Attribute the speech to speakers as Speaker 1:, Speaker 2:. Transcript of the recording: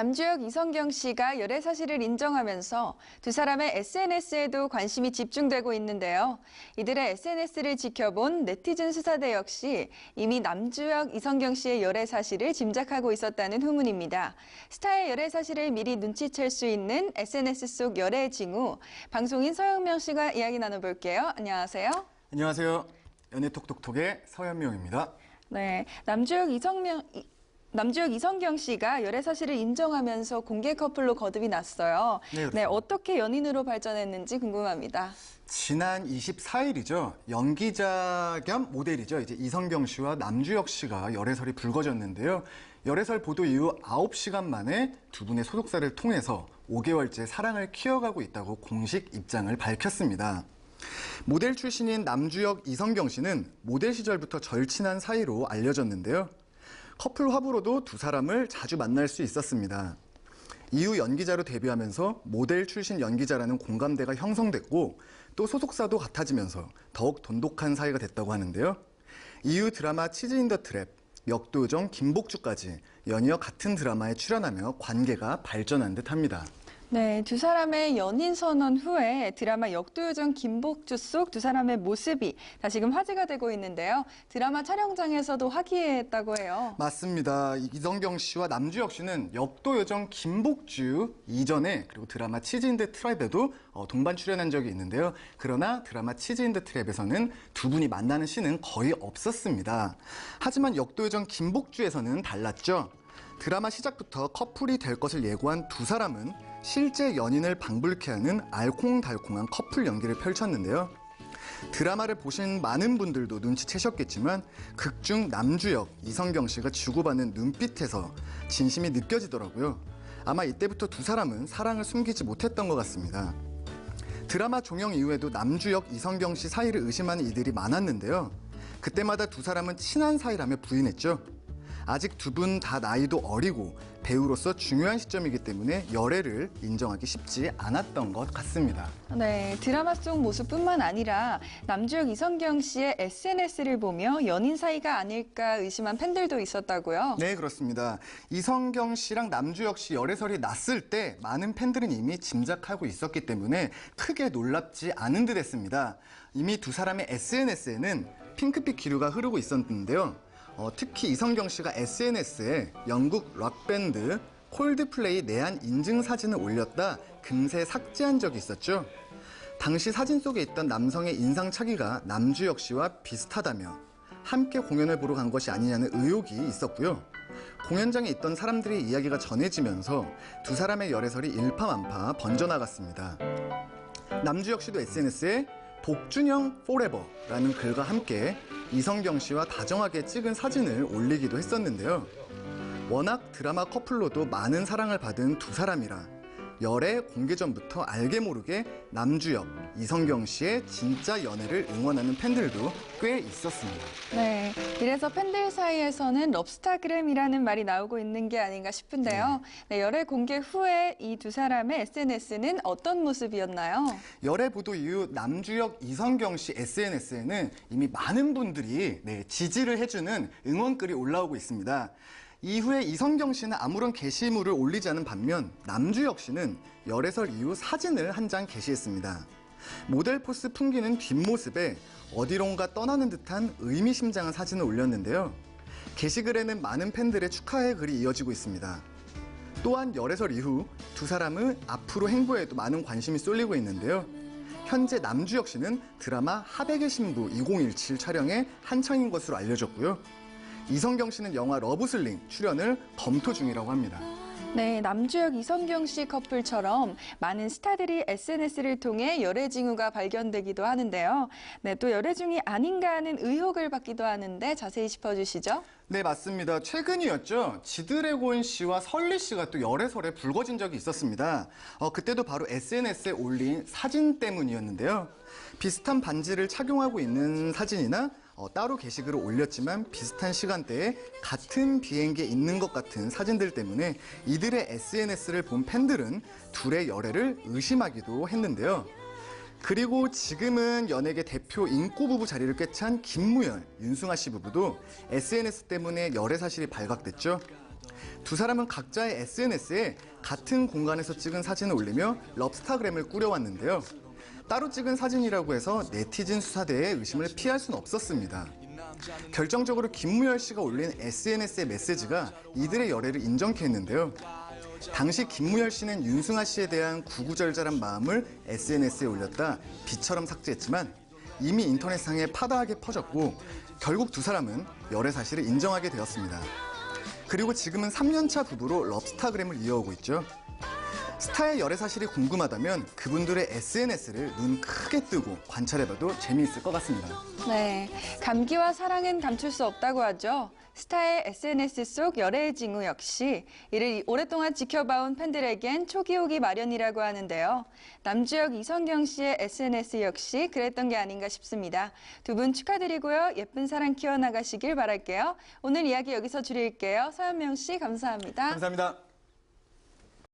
Speaker 1: 남주혁 이성경 씨가 열애 사실을 인정하면서 두 사람의 SNS에도 관심이 집중되고 있는데요. 이들의 SNS를 지켜본 네티즌 수사대 역시 이미 남주혁 이성경 씨의 열애 사실을 짐작하고 있었다는 후문입니다. 스타의 열애 사실을 미리 눈치챌 수 있는 SNS 속 열애 징후 방송인 서영명 씨가 이야기 나눠볼게요. 안녕하세요.
Speaker 2: 안녕하세요. 연애 톡톡톡의 서현명입니다.
Speaker 1: 네, 남주혁 이성명 이- 남주혁 이성경 씨가 열애 사실을 인정하면서 공개 커플로 거듭이 났어요.
Speaker 2: 네, 그렇습니다.
Speaker 1: 네, 어떻게 연인으로 발전했는지 궁금합니다.
Speaker 2: 지난 24일이죠. 연기자 겸 모델이죠. 이제 이성경 씨와 남주혁 씨가 열애설이 불거졌는데요. 열애설 보도 이후 9시간 만에 두 분의 소속사를 통해서 5개월째 사랑을 키워가고 있다고 공식 입장을 밝혔습니다. 모델 출신인 남주혁, 이성경 씨는 모델 시절부터 절친한 사이로 알려졌는데요. 커플 화보로도 두 사람을 자주 만날 수 있었습니다. 이후 연기자로 데뷔하면서 모델 출신 연기자라는 공감대가 형성됐고 또 소속사도 같아지면서 더욱 돈독한 사이가 됐다고 하는데요. 이후 드라마 치즈 인 더 트랩, 역도정 김복주까지 연이어 같은 드라마에 출연하며 관계가 발전한 듯합니다.
Speaker 1: 네, 두 사람의 연인 선언 후에 드라마 역도요정 김복주 속 두 사람의 모습이 다시금 화제가 되고 있는데요. 드라마 촬영장에서도 화기애애했다고 해요.
Speaker 2: 맞습니다. 이성경 씨와 남주혁 씨는 역도 요정 김복주 이전에 그리고 드라마 치즈 인더 트랩에도 어, 동반 출연한 적이 있는데요. 그러나 드라마 치즈 인더 트랩에서는 두 분이 만나는 씬은 거의 없었습니다. 하지만 역도 요정 김복주에서는 달랐죠. 드라마 시작부터 커플이 될 것을 예고한 두 사람은 실제 연인을 방불케 하는 알콩달콩한 커플 연기를 펼쳤는데요. 드라마를 보신 많은 분들도 눈치채셨겠지만 극중 남주혁, 이성경 씨가 주고받는 눈빛에서 진심이 느껴지더라고요. 아마 이때부터 두 사람은 사랑을 숨기지 못했던 것 같습니다. 드라마 종영 이후에도 남주혁, 이성경 씨 사이를 의심하는 이들이 많았는데요. 그때마다 두 사람은 친한 사이라며 부인했죠. 아직 두 분 다 나이도 어리고 배우로서 중요한 시점이기 때문에 열애를 인정하기 쉽지 않았던 것 같습니다.
Speaker 1: 네, 드라마 속 모습뿐만 아니라 남주혁 이성경 씨의 SNS를 보며 연인 사이가 아닐까 의심한 팬들도 있었다고요.
Speaker 2: 네, 그렇습니다. 이성경 씨랑 남주혁 씨 열애설이 났을 때 많은 팬들은 이미 짐작하고 있었기 때문에 크게 놀랍지 않은 듯 했습니다. 이미 두 사람의 SNS에는 핑크빛 기류가 흐르고 있었는데요. 어, 특히 이성경 씨가 SNS에 영국 락밴드 콜드플레이 내한 인증 사진을 올렸다 금세 삭제한 적이 있었죠. 당시 사진 속에 있던 남성의 인상착의가 남주혁 씨와 비슷하다며 함께 공연을 보러 간 것이 아니냐는 의혹이 있었고요. 공연장에 있던 사람들의 이야기가 전해지면서 두 사람의 열애설이 일파만파 번져나갔습니다. 남주혁 씨도 SNS에 복준영 포레버라는 글과 함께 이성경 씨와 다정하게 찍은 사진을 올리기도 했었는데요. 워낙 드라마 커플로도 많은 사랑을 받은 두 사람이라 열애 공개 전부터 알게 모르게 남주혁, 이성경 씨의 진짜 연애를 응원하는 팬들도 꽤 있었습니다.
Speaker 1: 네, 이래서 팬들 사이에서는 럽스타그램이라는 말이 나오고 있는 게 아닌가 싶은데요. 네, 열애 공개 후에 이 두 사람의 SNS는 어떤 모습이었나요?
Speaker 2: 열애 보도 이후 남주혁, 이성경 씨 SNS에는 이미 많은 분들이 네, 지지를 해주는 응원글이 올라오고 있습니다. 이후에 이성경 씨는 아무런 게시물을 올리지 않은 반면 남주혁 씨는 열애설 이후 사진을 한 장 게시했습니다. 모델 포스 풍기는 뒷모습에 어디론가 떠나는 듯한 의미심장한 사진을 올렸는데요. 게시글에는 많은 팬들의 축하의 글이 이어지고 있습니다. 또한 열애설 이후 두 사람은 앞으로 행보에도 많은 관심이 쏠리고 있는데요. 현재 남주혁 씨는 드라마 하백의 신부 2017 촬영에 한창인 것으로 알려졌고요. 이성경 씨는 영화 러브슬링 출연을 검토 중이라고 합니다.
Speaker 1: 네, 남주혁 이성경 씨 커플처럼 많은 스타들이 SNS를 통해 열애 징후가 발견되기도 하는데요. 네, 또 열애 중이 아닌가 하는 의혹을 받기도 하는데 자세히 짚어주시죠.
Speaker 2: 네, 맞습니다. 최근이었죠. 지드래곤 씨와 설리 씨가 또 열애설에 불거진 적이 있었습니다. 어, 그때도 바로 SNS에 올린 사진 때문이었는데요. 비슷한 반지를 착용하고 있는 사진이나 어, 따로 게시글을 올렸지만 비슷한 시간대에 같은 비행기에 있는 것 같은 사진들 때문에 이들의 SNS를 본 팬들은 둘의 열애를 의심하기도 했는데요. 그리고 지금은 연예계 대표 인꼬 부부 자리를 꿰찬 김무열, 윤승아 씨 부부도 SNS 때문에 열애 사실이 발각됐죠. 두 사람은 각자의 SNS에 같은 공간에서 찍은 사진을 올리며 럽스타그램을 꾸려왔는데요. 따로 찍은 사진이라고 해서 네티즌 수사대의 의심을 피할 수는 없었습니다. 결정적으로 김무열 씨가 올린 SNS의 메시지가 이들의 열애를 인정케 했는데요. 당시 김무열 씨는 윤승아 씨에 대한 구구절절한 마음을 SNS에 올렸다 비처럼 삭제했지만 이미 인터넷상에 파다하게 퍼졌고 결국 두 사람은 열애 사실을 인정하게 되었습니다. 그리고 지금은 3년차 부부로 럽스타그램을 이어오고 있죠. 스타의 열애 사실이 궁금하다면 그분들의 SNS를 눈 크게 뜨고 관찰해봐도 재미있을 것 같습니다.
Speaker 1: 네, 감기와 사랑은 감출 수 없다고 하죠. 스타의 SNS 속 열애의 징후 역시 이를 오랫동안 지켜봐온 팬들에겐 초기 오기 마련이라고 하는데요. 남주혁 이성경 씨의 SNS 역시 그랬던 게 아닌가 싶습니다. 두 분 축하드리고요. 예쁜 사랑 키워나가시길 바랄게요. 오늘 이야기 여기서 줄일게요. 서현명 씨 감사합니다.
Speaker 2: 감사합니다.